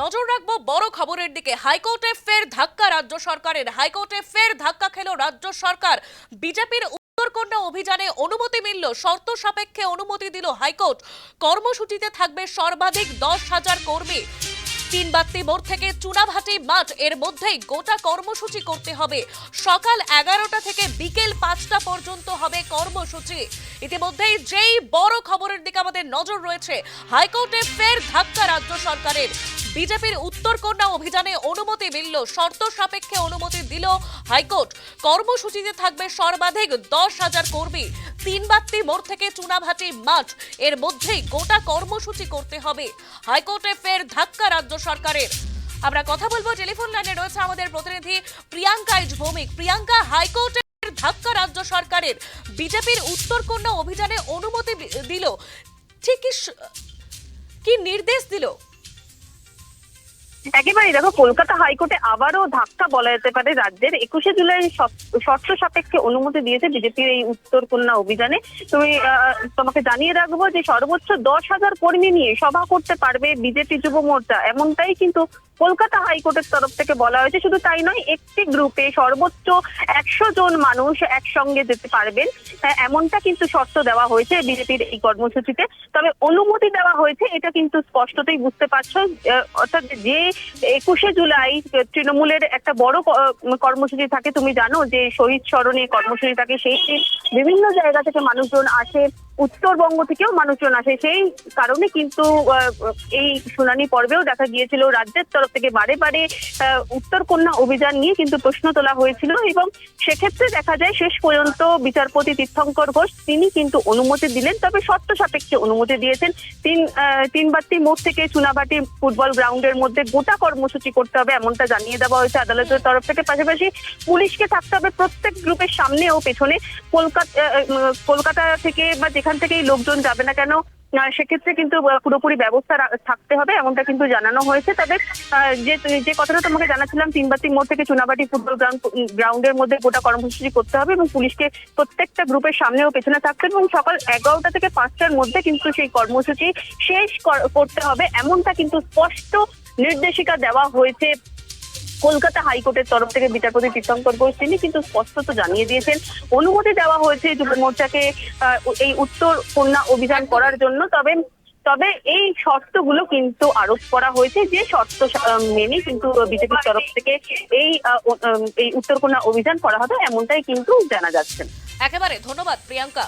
নজর রাখব বড় খবরের দিকে। হাইকোর্টে ফের ধাক্কা, রাজ্য সরকারের। হাইকোর্টে ফের ধাক্কা খেল রাজ্য সরকার। বিজেপির উত্তরকন্যা অভিযানে অনুমতি মিলল, শর্ত সাপেক্ষে অনুমতি দিল হাইকোর্ট। কর্মসূচিতে থাকবে সর্বাধিক দশ হাজার কর্মী। তিন বাত্তি মোড় থেকে চুনাভাটি মাঠ, এর মধ্যেই গোটা কর্মসূচি করতে হবে। সকাল এগারোটা থেকে বিকেল পাঁচটা পর্যন্ত হবে কর্মসূচি। ইতিমধ্যেই যেই বড় খবরের দিকে আমাদের নজর রয়েছে, হাইকোর্টে ফের ধাক্কা রাজ্য সরকারের। বিজেপির উত্তরকন্যা অভিযানে অনুমতি মিলল, শর্ত সাপেক্ষে অনুমতি দিল হাইকোর্ট। কর্মসূচিতে থাকবে সর্বাধিক দশ হাজার কর্মী। তিন বাত্তি মোড় থেকে চুনাভাটি মাঠ। এর মধ্যেই গোটা কর্মসূচি করতে হবে। হাইকোর্টে ফের ধাক্কা রাজ্য সরকারের। আমরা কথা বলব, টেলিফোন লাইনে রয়েছে আমাদের প্রতিনিধি প্রিয়াঙ্কা ইজ ভৌমিক। প্রিয়াঙ্কা হাইকোর্টের ধাক্কা রাজ্য সরকারের। বিজেপির উত্তরকন্যা অভিযানে অনুমতি দিল। ঠিক কি নির্দেশ দিল? একেবারে দেখো, কলকাতা হাইকোর্টে আবারও ধাক্কা বলা যেতে পারে। রাজ্যের একুশে জুলাই শর্ত- সাপেক্ষে অনুমতি দিয়েছে বিজেপির এই উত্তর কন্যা অভিযানে। তুমি তোমাকে জানিয়ে রাখব যে সর্বোচ্চ দশ হাজার কর্মী নিয়ে সভা করতে পারবে বিজেপি যুব মোর্চা। এমনটাই কিন্তু কলকাতা হাইকোর্টের তরফ থেকে বলা হয়েছে শুধু তাই নয় একটি গ্রুপে সর্বোচ্চ একশো জন মানুষ একসঙ্গে যেতে পারবেন। হ্যাঁ, এমনটা কিন্তু শর্ত দেওয়া হয়েছে বিজেপির এই কর্মসূচিতে। তবে অনুমতি দেওয়া হয়েছে এটা কিন্তু স্পষ্টতই বুঝতে পারছ অর্থাৎ যে একুশে জুলাই তৃণমূলের একটা বড় কর্মসূচি থাকে তুমি জানো যে শহীদ স্মরণে কর্মসূচি থাকে সেই বিভিন্ন জায়গা থেকে মানুষজন আসে। উত্তরবঙ্গ থেকেও মানুষজন আসে। সেই কারণে কিন্তু এই শুনানি পর্বেও দেখা গিয়েছিল রাজ্যের তরফ থেকে বারে বারে উত্তর কন্যা অভিযান নিয়ে কিন্তু প্রশ্ন তোলা হয়েছিল এবং সেক্ষেত্রে দেখা যায় শেষ পর্যন্ত বিচারপতি তীর্থঙ্কর ঘোষ তিনি কিন্তু অনুমতি দিলেন তবে শর্ত সাপেক্ষে অনুমতি দিয়েছেন। তিন আহ, তিন বাত্তি মোড় থেকে চুনাবাটি ফুটবল গ্রাউন্ডের মধ্যে গোটা কর্মসূচি করতে হবে এমনটা জানিয়ে দেওয়া হয়েছে আদালতের তরফ থেকে। পাশাপাশি পুলিশকে থাকতে হবে প্রত্যেক গ্রুপের সামনে ও পেছনে। কলকাতা কলকাতা থেকে বা যেখান থেকেই লোকজন যাবে না কেন সেক্ষেত্রে কিন্তু পুরোপুরি ব্যবস্থা থাকতে হবে, এমনটা কিন্তু জানানো হয়েছে। তবে যে যে কথাটা তোমাকে জানাচ্ছিলাম, তিনবাতি মোড় থেকে চুনাবাটি ফুটবল গ্রাউন্ড গ্রাউন্ডের মধ্যে গোটা কর্মসূচি করতে হবে এবং পুলিশকে প্রত্যেকটা গ্রুপের সামনে ও পেছনে থাকতে এবং সকাল এগারোটা থেকে পাঁচটার মধ্যে কিন্তু সেই কর্মসূচি শেষ কর- করতে হবে। এমনটা কিন্তু স্পষ্ট নির্দেশিকা দেওয়া হয়েছে কলকাতা হাইকোর্টের তরফ থেকে বিচারপতি তীর্থঙ্কর ঘোষ, তিনি কিন্তু স্পষ্টত জানিয়ে দিয়েছেন, অনুমতি দেওয়া হয়েছে যুব মোর্চাকে এই উত্তর কন্যা অভিযান করার জন্য। তবে তবে এই শর্তগুলো কিন্তু আরোপ করা হয়েছে, যে শর্ত মেনে কিন্তু বিজেপির তরফ থেকে এই এই উত্তর কন্যা অভিযান করা হবে, এমনটাই কিন্তু জানা যাচ্ছে। একেবারে, ধন্যবাদ, প্রিয়াঙ্কা।